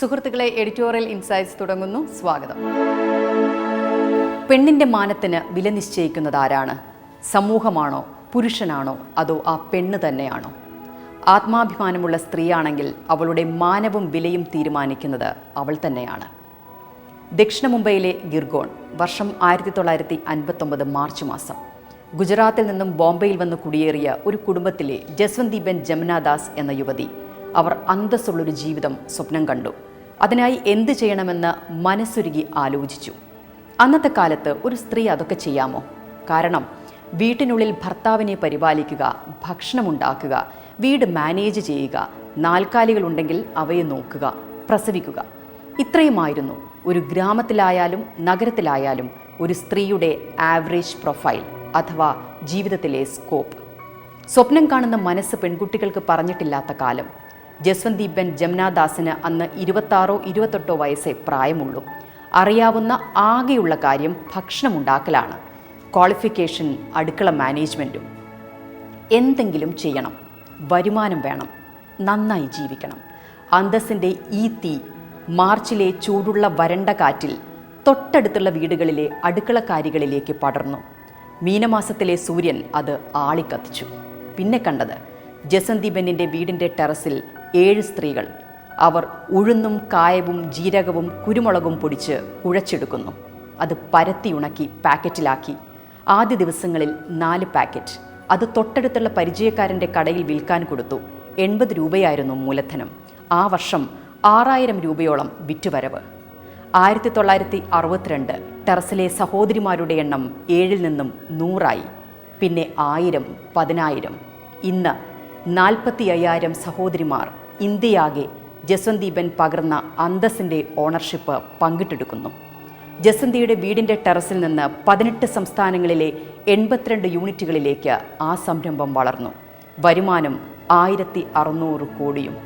സുഹൃത്തുക്കളെ editorial insights തുടങ്ങുന്നു. സ്വാഗതം. പെണ്ണിന്റെ മാനത്തിന് വില നിശ്ചയിക്കുന്നത് ആരാണ്? സമൂഹമാണോ? പുരുഷനാണോ? അതോ ആ പെണ്ണ് തന്നെയാണോ? ആത്മാഭിമാനമുള്ള സ്ത്രീയാണെങ്കിൽ അവളുടെ മാനവും വിലയും തീരുമാനിക്കുന്നത് അവൾ തന്നെയാണ്. ദക്ഷിണ മുംബൈയിലെ ഗിർഗോൺ വർഷം ആയിരത്തി തൊള്ളായിരത്തി അൻപത്തൊമ്പത് മാർച്ച് മാസം. ഗുജറാത്തിൽ നിന്നും ബോംബെയിൽ വന്ന് കുടിയേറിയ ഒരു കുടുംബത്തിലെ ജസ്വന്തിബെൻ ജമുനാദാസ് എന്ന യുവതി അവർ അന്തസ്സുള്ളൊരു ജീവിതം സ്വപ്നം കണ്ടു. അതിനായി എന്ത് ചെയ്യണമെന്ന് മനസ്സുരുകി ആലോചിച്ചു. അന്നത്തെ കാലത്ത് ഒരു സ്ത്രീ അതൊക്കെ ചെയ്യാമോ? കാരണം വീട്ടിനുള്ളിൽ ഭർത്താവിനെ പരിപാലിക്കുക ഭക്ഷണമുണ്ടാക്കുക വീട് മാനേജ് ചെയ്യുക നാൽക്കാലികളുണ്ടെങ്കിൽ അവയെ നോക്കുക പ്രസവിക്കുക. ഇത്രയുമായിരുന്നു ഒരു ഗ്രാമത്തിലായാലും നഗരത്തിലായാലും ഒരു സ്ത്രീയുടെ ആവറേജ് പ്രൊഫൈൽ അഥവാ ജീവിതത്തിലെ സ്കോപ്പ്. സ്വപ്നം കാണുന്ന മനസ്സ് പെൺകുട്ടികൾക്ക് പറഞ്ഞിട്ടില്ലാത്ത കാലം. ജസ്വന്ത് ബെൻ ജമുനാദാസിന് അന്ന് ഇരുപത്താറോ ഇരുപത്തെട്ടോ വയസ്സേ പ്രായമുള്ളൂ. അറിയാവുന്ന ആകെയുള്ള കാര്യം ഭക്ഷണമുണ്ടാക്കലാണ്. ക്വാളിഫിക്കേഷൻ അടുക്കള മാനേജ്മെന്റും എന്തെങ്കിലും ചെയ്യണം. വരുമാനം വേണം. നന്നായി ജീവിക്കണം. അന്തസ്സിന്റെ ഈ തീ മാർച്ചിലെ ചൂടുള്ള വരണ്ട കാറ്റിൽ തൊട്ടടുത്തുള്ള വീടുകളിലെ അടുക്കളക്കാരികളിലേക്ക് പടർന്നു. മീനമാസത്തിലെ സൂര്യൻ അത് ആളിക്കത്തിച്ചു. പിന്നെ കണ്ടത് ജസന്തി ബെന്നിന്റെ വീടിന്റെ ടെറസിൽ ഏഴ് സ്ത്രീകൾ. അവർ ഉഴുന്നും കായവും ജീരകവും കുരുമുളകും പൊടിച്ച് കുഴച്ചെടുക്കുന്നു. അത് പരത്തി ഉണക്കി പാക്കറ്റിലാക്കി. ആദ്യ ദിവസങ്ങളിൽ നാല് പാക്കറ്റ്. അത് തൊട്ടടുത്തുള്ള പരിചയക്കാരന്റെ കടയിൽ വിൽക്കാൻ കൊടുത്തു. എൺപത് രൂപയായിരുന്നു മൂലധനം. ആ വർഷം ആറായിരം രൂപയോളം വിറ്റുവരവ്. ആയിരത്തി തൊള്ളായിരത്തി അറുപത്തിരണ്ട് ടെറസിലെ സഹോദരിമാരുടെ എണ്ണം ഏഴിൽ നിന്നും നൂറായി. പിന്നെ ആയിരം പതിനായിരം. ഇന്ന് നാൽപ്പത്തി അയ്യായിരം സഹോദരിമാർ ഇന്ത്യയാകെ ജസ്വന്തീപൻ പകർന്ന അന്തസ്സിന്റെ ഓണർഷിപ്പ് പങ്കിട്ടെടുക്കുന്നു. ജസന്തിയുടെ വീടിന്റെ ടെറസിൽ നിന്ന് പതിനെട്ട് സംസ്ഥാനങ്ങളിലെ എൺപത്തിരണ്ട് യൂണിറ്റുകളിലേക്ക് ആ സംരംഭം വളർന്നു. വരുമാനം ആയിരത്തി അറുന്നൂറ് കോടിയും.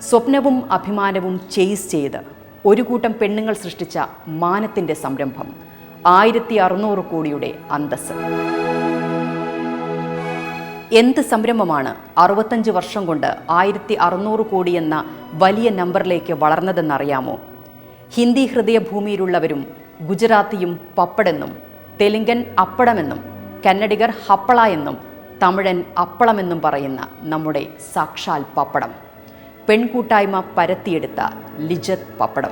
സ്വപ്നവും അഭിമാനവും ചേസ് ചെയ്ത് ഒരു കൂട്ടം പെണ്ണുങ്ങൾ സൃഷ്ടിച്ച മാനത്തിന്റെ സംരംഭം. ആയിരത്തി അറുന്നൂറ് കോടിയുടെ അന്തസ്സ്. എന്ത് സംരംഭമാണ് അറുപത്തഞ്ച് വർഷം കൊണ്ട് ആയിരത്തി അറുന്നൂറ് കോടി എന്ന വലിയ നമ്പറിലേക്ക് വളർന്നതെന്നറിയാമോ? ഹിന്ദി ഹൃദയ ഭൂമിയിലുള്ളവരും ഗുജറാത്തിയും പപ്പടെന്നും തെലുങ്കൻ അപ്പടമെന്നും കന്നഡിഗർ ഹപ്പള എന്നും തമിഴൻ അപ്പളമെന്നും പറയുന്ന നമ്മുടെ സാക്ഷാൽ പപ്പടം. പെൺകൂട്ടായ്മ പരത്തിയെടുത്ത ലിജത് പപ്പടം.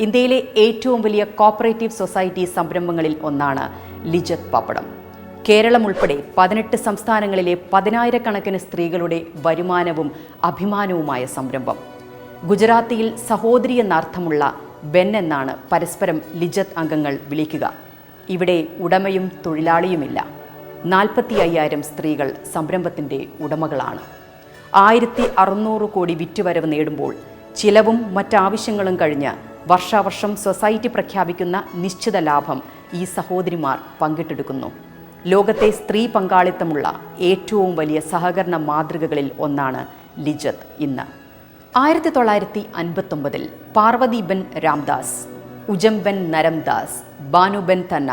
ഇന്ത്യയിലെ ഏറ്റവും വലിയ കോപ്പറേറ്റീവ് സൊസൈറ്റി സംരംഭങ്ങളിൽ ഒന്നാണ് ലിജത് പപ്പടം. കേരളം ഉൾപ്പെടെ പതിനെട്ട് സംസ്ഥാനങ്ങളിലെ പതിനായിരക്കണക്കിന് സ്ത്രീകളുടെ വരുമാനവും അഭിമാനവുമായ സംരംഭം. ഗുജറാത്തിയിൽ സഹോദരി എന്നർത്ഥമുള്ള ബെൻ എന്നാണ് പരസ്പരം ലിജത്ത് അംഗങ്ങൾ വിളിക്കുക. ഇവിടെ ഉടമയും തൊഴിലാളിയുമില്ല. നാൽപ്പത്തി അയ്യായിരം സ്ത്രീകൾ സംരംഭത്തിന്റെ ഉടമകളാണ്. ആയിരത്തി അറുന്നൂറ് കോടി വിറ്റുവരവ് നേടുമ്പോൾ ചിലവും മറ്റാവശ്യങ്ങളും കഴിഞ്ഞ് വർഷാവർഷം സൊസൈറ്റി പ്രഖ്യാപിക്കുന്ന നിശ്ചിത ലാഭം ഈ സഹോദരിമാർ പങ്കിട്ടെടുക്കുന്നു. ലോകത്തെ സ്ത്രീ പങ്കാളിത്തമുള്ള ഏറ്റവും വലിയ സഹകരണ മാതൃകകളിൽ ഒന്നാണ് ലിജത്ത് ഇന്ന്. ആയിരത്തി തൊള്ളായിരത്തി അൻപത്തൊമ്പതിൽ പാർവതിബെൻ രാംദാസ് ഉജംബൻ നരംദാസ് ബാനുബൻ തന്ന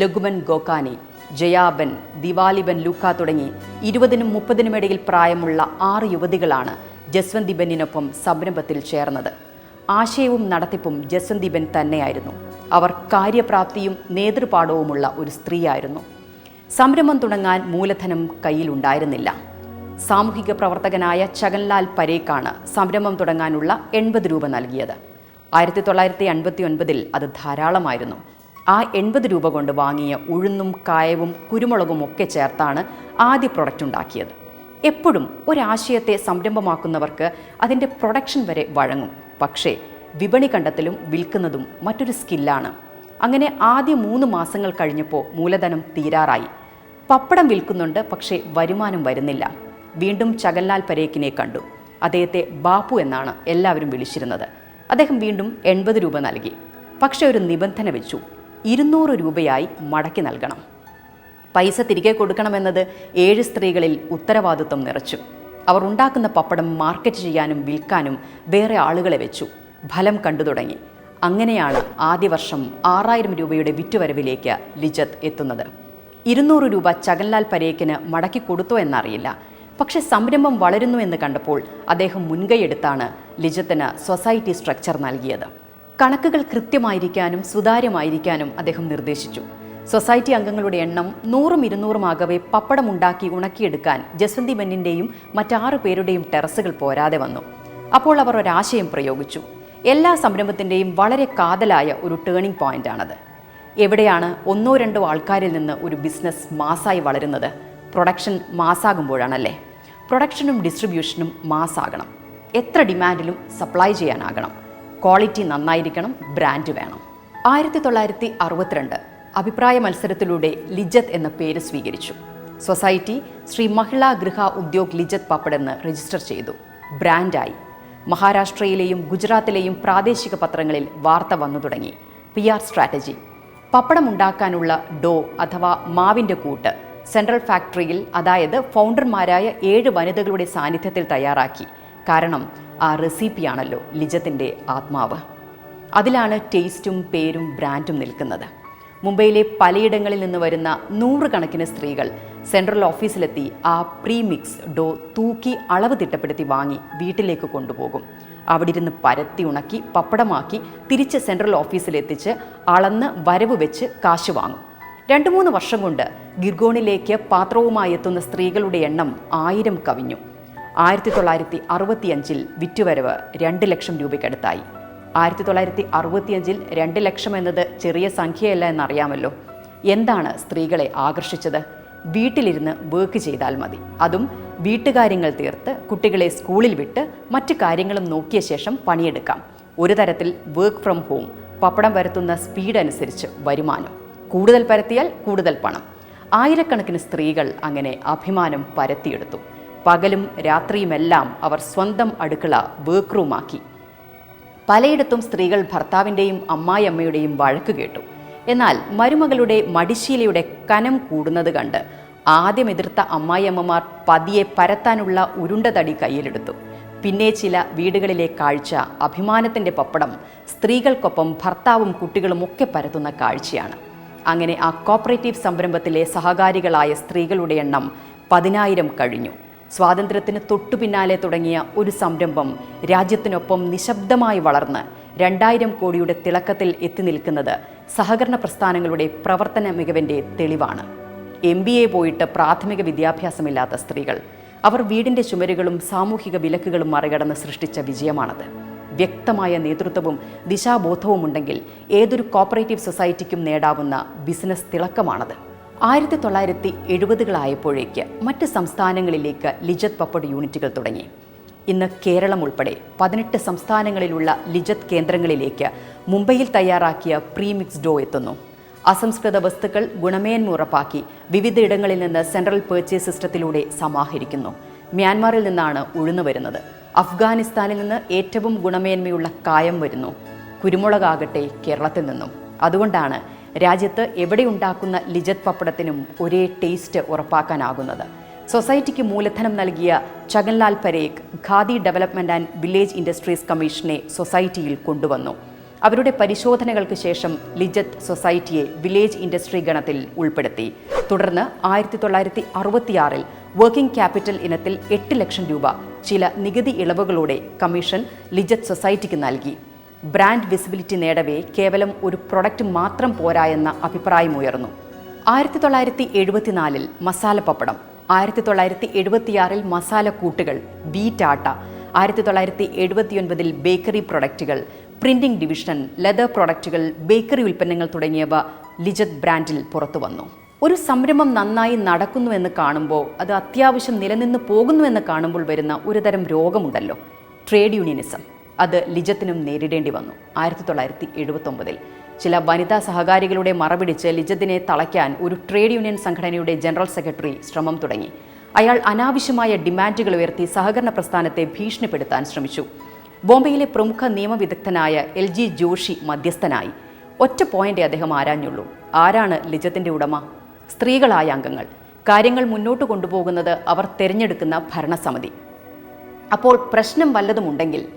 ലഘുബൻ ഗോകാനി ജയാബൻ ദിവാലിബൻ ലൂക്ക തുടങ്ങി ഇരുപതിനും മുപ്പതിനും ഇടയിൽ പ്രായമുള്ള ആറ് യുവതികളാണ് ജസ്വന്തിബെന്നിനൊപ്പം സംരംഭത്തിൽ ചേർന്നത്. ആശയവും നടത്തിപ്പും ജസ്വന്തിബെൻ തന്നെയായിരുന്നു. അവർ കാര്യപ്രാപ്തിയും നേതൃപാഠവുമുള്ള ഒരു സ്ത്രീയായിരുന്നു. സംരംഭം തുടങ്ങാൻ മൂലധനം കയ്യിലുണ്ടായിരുന്നില്ല. സാമൂഹിക പ്രവർത്തകനായ ചകൻലാൽ പരേക്കാണ് സംരംഭം തുടങ്ങാനുള്ള എൺപത് രൂപ നൽകിയത്. ആയിരത്തി തൊള്ളായിരത്തി അൻപത്തി ഒൻപതിൽ അത് ധാരാളമായിരുന്നു. ആ എൺപത് രൂപ കൊണ്ട് വാങ്ങിയ ഉഴുന്നും കായവും കുരുമുളകും ഒക്കെ ചേർത്താണ് ആദ്യ പ്രൊഡക്റ്റ് ഉണ്ടാക്കിയത്. എപ്പോഴും ഒരാശയത്തെ സംരംഭമാക്കുന്നവർക്ക് അതിന്റെ പ്രൊഡക്ഷൻ വരെ വഴങ്ങും. പക്ഷേ വിപണി കണ്ടെത്തലും വിൽക്കുന്നതും മറ്റൊരു സ്കില്ലാണ് അങ്ങനെ ആദ്യ മൂന്ന് മാസങ്ങൾ കഴിഞ്ഞപ്പോൾ മൂലധനം തീരാറായി. പപ്പടം വിൽക്കുന്നുണ്ട് പക്ഷേ വരുമാനം വരുന്നില്ല. വീണ്ടും ചകൻലാൽ പരേക്കിനെ കണ്ടു. അദ്ദേഹത്തെ ബാപ്പു എന്നാണ് എല്ലാവരും വിളിച്ചിരുന്നത്. അദ്ദേഹം വീണ്ടും എൺപത് രൂപ നൽകി. പക്ഷെ ഒരു നിബന്ധന വെച്ചു. ഇരുന്നൂറ് രൂപയായി മടക്കി നൽകണം. പൈസ തിരികെ കൊടുക്കണമെന്നത് ഏഴ് സ്ത്രീകളിൽ ഉത്തരവാദിത്വം നിറച്ചു. അവർ ഉണ്ടാക്കുന്ന പപ്പടം മാർക്കറ്റ് ചെയ്യാനും വിൽക്കാനും വേറെ ആളുകളെ വെച്ചു. ഫലം കണ്ടു തുടങ്ങി. അങ്ങനെയാണ് ആദ്യ വർഷം ആറായിരം രൂപയുടെ വിറ്റുവരവിലേക്ക് ലിജത്ത് എത്തുന്നത്. ഇരുന്നൂറ് രൂപ ചകൻലാൽ പരേക്കിന് മടക്കി കൊടുത്തോ എന്നറിയില്ല. പക്ഷെ സംരംഭം വളരുന്നു എന്ന് കണ്ടപ്പോൾ അദ്ദേഹം മുൻകൈയെടുത്താണ് ലിജത്തിന് സൊസൈറ്റി സ്ട്രക്ചർ നൽകിയത്. കണക്കുകൾ കൃത്യമായിരിക്കാനും സുതാര്യമായിരിക്കാനും അദ്ദേഹം നിർദ്ദേശിച്ചു. സൊസൈറ്റി അംഗങ്ങളുടെ എണ്ണം നൂറും ഇരുന്നൂറും ആകവെ പപ്പടമുണ്ടാക്കി ഉണക്കിയെടുക്കാൻ ജസ്വന്തി ബെന്നിന്റെയും മറ്റാറ് പേരുടെയും ടെറസുകൾ പോരാതെ വന്നു. അപ്പോൾ അവർ ഒരാശയം പ്രയോഗിച്ചു. എല്ലാ സംരംഭത്തിന്റെയും വളരെ കാതലായ ഒരു ടേണിംഗ് പോയിന്റാണത് എവിടെയാണ് ഒന്നോ രണ്ടോ ആൾക്കാരിൽ നിന്ന് ഒരു ബിസിനസ് മാസായി വളരുന്നത്? പ്രൊഡക്ഷൻ മാസാകുമ്പോഴാണല്ലേ? പ്രൊഡക്ഷനും ഡിസ്ട്രിബ്യൂഷനും മാസാകണം. എത്ര ഡിമാൻഡിലും സപ്ലൈ ചെയ്യാനാകണം. ക്വാളിറ്റി നന്നായിരിക്കണം ബ്രാൻഡ് വേണം. ആയിരത്തി തൊള്ളായിരത്തി അറുപത്തിരണ്ട് അഭിപ്രായ മത്സരത്തിലൂടെ ലിജത്ത് എന്ന പേര് സ്വീകരിച്ചു. സൊസൈറ്റി ശ്രീ മഹിളാ ഗൃഹ ഉദ്യോഗ് ലിജത്ത് പപ്പടെന്ന് രജിസ്റ്റർ ചെയ്തു. ബ്രാൻഡായി. മഹാരാഷ്ട്രയിലെയും ഗുജറാത്തിലെയും പ്രാദേശിക പത്രങ്ങളിൽ വാർത്ത വന്നു തുടങ്ങി. P R strategy. പപ്പടം ഉണ്ടാക്കാനുള്ള ഡോ അഥവാ മാവിന്റെ കൂട്ട് സെൻട്രൽ ഫാക്ടറിയിൽ അതായത് ഫൗണ്ടർമാരായ ഏഴ് വനിതകളുടെ സാന്നിധ്യത്തിൽ തയ്യാറാക്കി. കാരണം ആ റെസിപ്പിയാണല്ലോ ലിജത്തിന്റെ ആത്മാവ്. അതിലാണ് ടേസ്റ്റും പേരും ബ്രാൻഡും നിൽക്കുന്നത്. മുംബൈയിലെ പലയിടങ്ങളിൽ നിന്ന് വരുന്ന നൂറുകണക്കിന് സ്ത്രീകൾ സെൻട്രൽ ഓഫീസിലെത്തി ആ പ്രീമിക്സ് ഡോ തൂക്കി അളവ് തിട്ടപ്പെടുത്തി വാങ്ങി വീട്ടിലേക്ക് കൊണ്ടുപോകും. അവിടെ ഇരുന്ന് പരത്തി ഉണക്കി പപ്പടമാക്കി തിരിച്ച് സെൻട്രൽ ഓഫീസിലെത്തിച്ച് അളന്ന് വരവ് വെച്ച് കാശ് വാങ്ങും. രണ്ടു മൂന്ന് വർഷം കൊണ്ട് ഗിർഗോണിലേക്ക് പാത്രവുമായി എത്തുന്ന സ്ത്രീകളുടെ എണ്ണം ആയിരം കവിഞ്ഞു. ആയിരത്തി തൊള്ളായിരത്തി അറുപത്തിയഞ്ചിൽ വിറ്റുവരവ് രണ്ട് ലക്ഷം രൂപയ്ക്കടുത്തായി. ആയിരത്തി തൊള്ളായിരത്തി അറുപത്തിയഞ്ചിൽ രണ്ട് ലക്ഷം എന്നത് ചെറിയ സംഖ്യയല്ല എന്നറിയാമല്ലോ. എന്താണ് സ്ത്രീകളെ ആകർഷിച്ചത്? വീട്ടിലിരുന്ന് വർക്ക് ചെയ്താൽ മതി. അതും വീട്ടുകാര്യങ്ങൾ തീർത്ത് കുട്ടികളെ സ്കൂളിൽ വിട്ട് മറ്റു കാര്യങ്ങളും നോക്കിയ ശേഷം പണിയെടുക്കാം. ഒരു തരത്തിൽ വർക്ക് ഫ്രം ഹോം പപ്പടം പരത്തുന്ന സ്പീഡ് അനുസരിച്ച് വരുമാനം. കൂടുതൽ പരത്തിയാൽ കൂടുതൽ പണം. ആയിരക്കണക്കിന് സ്ത്രീകൾ അങ്ങനെ അഭിമാനം പരത്തിയെടുത്തു. പകലും രാത്രിയുമെല്ലാം അവർ സ്വന്തം അടുക്കള വർക്ക് റൂമാക്കി പലയിടത്തും സ്ത്രീകൾ ഭർത്താവിന്റെയും അമ്മായിയമ്മയുടെയും വഴക്ക് കേട്ടു. എന്നാൽ മരുമകളുടെ മടിശീലയുടെ കനം കൂടുന്നത് കണ്ട് ആദ്യം എതിർത്ത അമ്മായിയമ്മമാർ പതിയെ പരത്താനുള്ള ഉരുണ്ട തടി കയ്യിലെടുത്തു. പിന്നെ ചില വീടുകളിലെ കാഴ്ച അഭിമാനത്തിന്റെ പപ്പടം സ്ത്രീകൾക്കൊപ്പം ഭർത്താവും കുട്ടികളും ഒക്കെ പരത്തുന്ന കാഴ്ചയാണ്. അങ്ങനെ ആ കോപ്പറേറ്റീവ് സംരംഭത്തിലെ സഹകാരികളായ സ്ത്രീകളുടെ എണ്ണം പതിനായിരം കഴിഞ്ഞു. സ്വാതന്ത്ര്യത്തിന് തൊട്ടു പിന്നാലെ തുടങ്ങിയ ഒരു സംരംഭം രാജ്യത്തിനൊപ്പം നിശബ്ദമായി വളർന്ന് രണ്ടായിരം കോടിയുടെ തിളക്കത്തിൽ എത്തി നിൽക്കുന്നത് സഹകരണ പ്രസ്ഥാനങ്ങളുടെ പ്രവർത്തന മികവിന്റെ തെളിവാണ്. എം ബി എ പോയിട്ട് പ്രാഥമിക വിദ്യാഭ്യാസമില്ലാത്ത സ്ത്രീകൾ. അവർ വീടിന്റെ ചുമരുകളും സാമൂഹിക വിലക്കുകളും മറികടന്ന് സൃഷ്ടിച്ച വിജയമാണത്. വ്യക്തമായ നേതൃത്വവും ദിശാബോധവും ഉണ്ടെങ്കിൽ ഏതൊരു കോപ്പറേറ്റീവ് സൊസൈറ്റിക്കും നേടാവുന്ന ബിസിനസ് തിളക്കമാണത്. ആയിരത്തി തൊള്ളായിരത്തി എഴുപതുകളായപ്പോഴേക്ക് മറ്റ് സംസ്ഥാനങ്ങളിലേക്ക് ലിജത് പപ്പട് യൂണിറ്റുകൾ തുടങ്ങി. ഇന്ന് കേരളം ഉൾപ്പെടെ പതിനെട്ട് സംസ്ഥാനങ്ങളിലുള്ള ലിജത് കേന്ദ്രങ്ങളിലേക്ക് മുംബൈയിൽ തയ്യാറാക്കിയ പ്രീമിക്സ് ഡോ എത്തുന്നു. അസംസ്കൃത വസ്തുക്കൾ ഗുണമേന്മ ഉറപ്പാക്കി വിവിധയിടങ്ങളിൽ നിന്ന് സെൻട്രൽ പേർച്ചേസ് സിസ്റ്റത്തിലൂടെ സമാഹരിക്കുന്നു. മ്യാൻമാറിൽ നിന്നാണ് ഉഴുന്നു വരുന്നത്. അഫ്ഗാനിസ്ഥാനിൽ നിന്ന് ഏറ്റവും ഗുണമേന്മയുള്ള കായം വരുന്നു. കുരുമുളകാകട്ടെ കേരളത്തിൽ നിന്നും. അതുകൊണ്ടാണ് രാജ്യത്ത് എവിടെ ഉണ്ടാക്കുന്ന ലിജത് പപ്പടത്തിനും ഒരേ ടേസ്റ്റ് ഉറപ്പാക്കാനാകുന്നത്. സൊസൈറ്റിക്ക് മൂലധനം നൽകിയ Chhaganlal Parekh Khadi development and village industries കമ്മീഷനെ സൊസൈറ്റിയിൽ കൊണ്ടുവന്നു. അവരുടെ പരിശോധനകൾക്ക് ശേഷം ലിജത്ത് സൊസൈറ്റിയെ വില്ലേജ് ഇൻഡസ്ട്രി ഗണത്തിൽ ഉൾപ്പെടുത്തി. തുടർന്ന് ആയിരത്തി തൊള്ളായിരത്തി അറുപത്തിയാറിൽ വർക്കിംഗ് ക്യാപിറ്റൽ ഇനത്തിൽ എട്ട് ലക്ഷം രൂപ ചില നികുതി ഇളവുകളോടെ കമ്മീഷൻ ലിജത്ത് സൊസൈറ്റിക്ക് നൽകി. ബ്രാൻഡ് വിസിബിലിറ്റി നേടവേ കേവലം ഒരു പ്രൊഡക്റ്റ് മാത്രം പോരാ എന്ന അഭിപ്രായമുയർന്നു ആയിരത്തി തൊള്ളായിരത്തി എഴുപത്തിനാലിൽ മസാല പപ്പടം ആയിരത്തി തൊള്ളായിരത്തി എഴുപത്തിയാറിൽ മസാല കൂട്ടുകൾ ബീറ്റാട്ട ആയിരത്തി തൊള്ളായിരത്തി എഴുപത്തിയൊൻപതിൽ ബേക്കറി പ്രൊഡക്റ്റുകൾ പ്രിന്റിംഗ് ഡിവിഷൻ ലെതർ പ്രൊഡക്റ്റുകൾ ബേക്കറി ഉൽപ്പന്നങ്ങൾ തുടങ്ങിയവ ലിജത് ബ്രാൻഡിൽ പുറത്തു വന്നു. ഒരു സംരംഭം നന്നായി നടക്കുന്നുവെന്ന് കാണുമ്പോൾ അത് അത്യാവശ്യം നിലനിന്ന് പോകുന്നുവെന്ന് കാണുമ്പോൾ വരുന്ന ഒരുതരം രോഗമുണ്ടല്ലോ. Trade unionism. അത് ലിജത്തിനും നേരിടേണ്ടി വന്നു. ആയിരത്തി തൊള്ളായിരത്തി എഴുപത്തൊമ്പതിൽ ചില വനിതാ സഹകാരികളുടെ മറപിടിച്ച് ലിജത്തിനെ തളയ്ക്കാൻ ഒരു ട്രേഡ് യൂണിയൻ സംഘടനയുടെ ജനറൽ സെക്രട്ടറി ശ്രമം തുടങ്ങി. അയാൾ അനാവശ്യമായ ഡിമാൻഡുകൾ ഉയർത്തി സഹകരണ പ്രസ്ഥാനത്തെ ഭീഷണിപ്പെടുത്താൻ ശ്രമിച്ചു. ബോംബെയിലെ പ്രമുഖ നിയമവിദഗ്ധനായ എൽ ജി ജോഷി മധ്യസ്ഥനായി. ഒറ്റ പോയിന്റേ അദ്ദേഹം ആരാഞ്ഞുള്ളൂ. ആരാണ് ലിജത്തിന്റെ ഉടമ? സ്ത്രീകളായ അംഗങ്ങൾ. കാര്യങ്ങൾ മുന്നോട്ട് കൊണ്ടുപോകുന്നത് അവർ തിരഞ്ഞെടുക്കുന്ന ഭരണസമിതി. അപ്പോൾ പ്രശ്നം വല്ലതുമുണ്ടെങ്കിൽ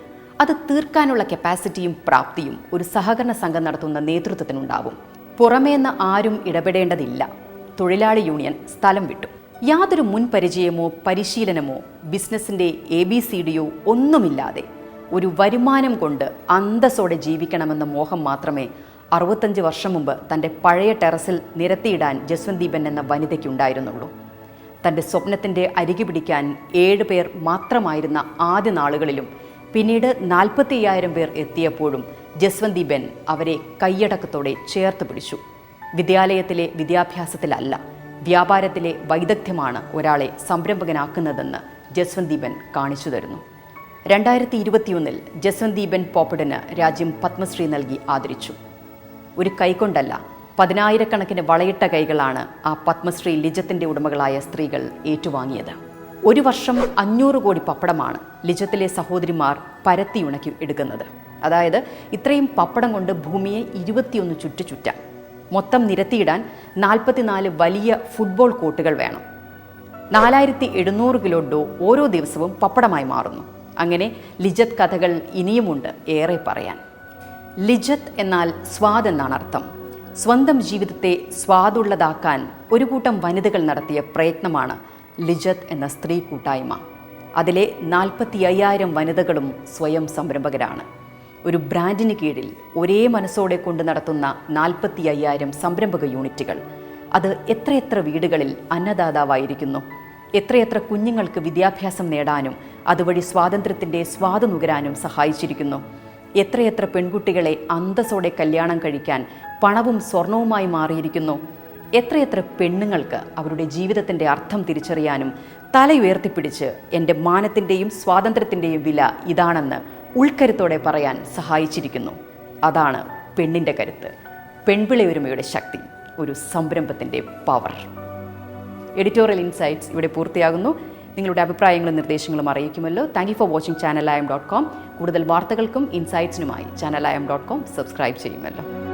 അത് തീർക്കാനുള്ള കപ്പാസിറ്റിയും പ്രാപ്തിയും ഒരു സഹകരണ സംഘം നടത്തുന്ന നേതൃത്വത്തിനുണ്ടാവും. പുറമേന്ന് ആരും ഇടപെടേണ്ടതില്ല. തൊഴിലാളി യൂണിയൻ സ്ഥലം വിട്ടു. യാതൊരു മുൻപരിചയമോ പരിശീലനമോ ബിസിനസിന്റെ എ ബി സി ഡിയോ ഒന്നുമില്ലാതെ ഒരു വരുമാനം കൊണ്ട് അന്തസ്സോടെ ജീവിക്കണമെന്ന മോഹം മാത്രമേ അറുപത്തഞ്ച് വർഷം മുമ്പ് തന്റെ പഴയ ടെറസിൽ നിരത്തിയിടാൻ ജസ്വന്ദീപൻ എന്ന വനിതയ്ക്കുണ്ടായിരുന്നുള്ളൂ. തന്റെ സ്വപ്നത്തിന്റെ അരികി പിടിക്കാൻ ഏഴ് പേർ മാത്രമായിരുന്ന ആദ്യ നാളുകളിലും പിന്നീട് നാൽപ്പത്തി അയ്യായിരം പേർ എത്തിയപ്പോഴും ജസ്വന്ദീപൻ അവരെ കൈയടക്കത്തോടെ ചേർത്ത് പിടിച്ചു. വിദ്യാലയത്തിലെ വിദ്യാഭ്യാസത്തിലല്ല വ്യാപാരത്തിലെ വൈദഗ്ധ്യമാണ് ഒരാളെ സംരംഭകനാക്കുന്നതെന്ന് ജസ്വന്ദീപൻ കാണിച്ചു തരുന്നു. രണ്ടായിരത്തി ഇരുപത്തിയൊന്നിൽ ജസ്വന്ദീപൻ പോപ്പഡിന് രാജ്യം പത്മശ്രീ നൽകി ആദരിച്ചു. ഒരു കൈകൊണ്ടല്ല പതിനായിരക്കണക്കിന് വളയിട്ട കൈകളാണ് ആ പത്മശ്രീ ലിജത്തിന്റെ ഉടമകളായ സ്ത്രീകൾ ഏറ്റുവാങ്ങിയത്. ഒരു വർഷം അഞ്ഞൂറ് കോടി പപ്പടമാണ് ലിജത്തിലെ സഹോദരിമാർ പരത്തിയുണക്കി എടുക്കുന്നത്. അതായത് ഇത്രയും പപ്പടം കൊണ്ട് ഭൂമിയെ ഇരുപത്തിയൊന്ന് ചുറ്റു ചുറ്റാം. മൊത്തം നിരത്തിയിടാൻ നാൽപ്പത്തിനാല് വലിയ ഫുട്ബോൾ കോട്ടുകൾ വേണം. നാലായിരത്തി എഴുന്നൂറ് കിലോ ഡോ ഓരോ ദിവസവും പപ്പടമായി മാറുന്നു. അങ്ങനെ ലിജത്ത് കഥകൾ ഇനിയുമുണ്ട് ഏറെ പറയാൻ. ലിജത്ത് എന്നാൽ സ്വാദ് എന്നാണ് അർത്ഥം. സ്വന്തം ജീവിതത്തെ സ്വാദുള്ളതാക്കാൻ ഒരു കൂട്ടം വനിതകൾ നടത്തിയ പ്രയത്നമാണ് ലിജത്ത് എന്ന സ്ത്രീ കൂട്ടായ്മ. അതിലെ നാൽപ്പത്തി അയ്യായിരം വനിതകളും സ്വയം സംരംഭകരാണ്. ഒരു ബ്രാൻഡിന് കീഴിൽ ഒരേ മനസ്സോടെ കൊണ്ട് നടത്തുന്ന നാൽപ്പത്തി അയ്യായിരം സംരംഭക യൂണിറ്റുകൾ. അത് എത്രയെത്ര വീടുകളിൽ അന്നദാതാവായിരിക്കുന്നു? എത്രയെത്ര കുഞ്ഞുങ്ങൾക്ക് വിദ്യാഭ്യാസം നേടാനും അതുവഴി സ്വാതന്ത്ര്യത്തിന്റെ സ്വാദ് നുകരാനും സഹായിച്ചിരിക്കുന്നു. എത്രയെത്ര പെൺകുട്ടികളെ അന്തസ്സോടെ കല്യാണം കഴിക്കാൻ പണവും സ്വർണവുമായി മാറിയിരിക്കുന്നു. എത്രയെത്ര പെണ്ണുങ്ങൾക്ക് അവരുടെ ജീവിതത്തിന്റെ അർത്ഥം തിരിച്ചറിയാനും തലയുയർത്തിപ്പിടിച്ച് എന്റെ മാനത്തിന്റെയും സ്വാതന്ത്ര്യത്തിന്റെയും വില ഇതാണെന്ന് ഉൾക്കരുത്തോടെ പറയാൻ സഹായിച്ചിരിക്കുന്നു. അതാണ് പെണ്ണിന്റെ കരുത്ത്. പെൺപിളയൊരുമയുടെ ശക്തി ഒരു സംരംഭത്തിന്റെ പവർ എഡിറ്റോറിയൽ ഇൻസൈറ്റ്സ് ഇവിടെ പൂർത്തിയാകുന്നു. നിങ്ങളുടെ അഭിപ്രായങ്ങളും നിർദ്ദേശങ്ങളും അറിയിക്കുമല്ലോ. Thank you for watching channel Aayam dot com കൂടുതൽ വാർത്തകൾക്കും ഇൻസൈറ്റ്സിനുമായി channel Aayam dot com subscribe ചെയ്യുമല്ലോ.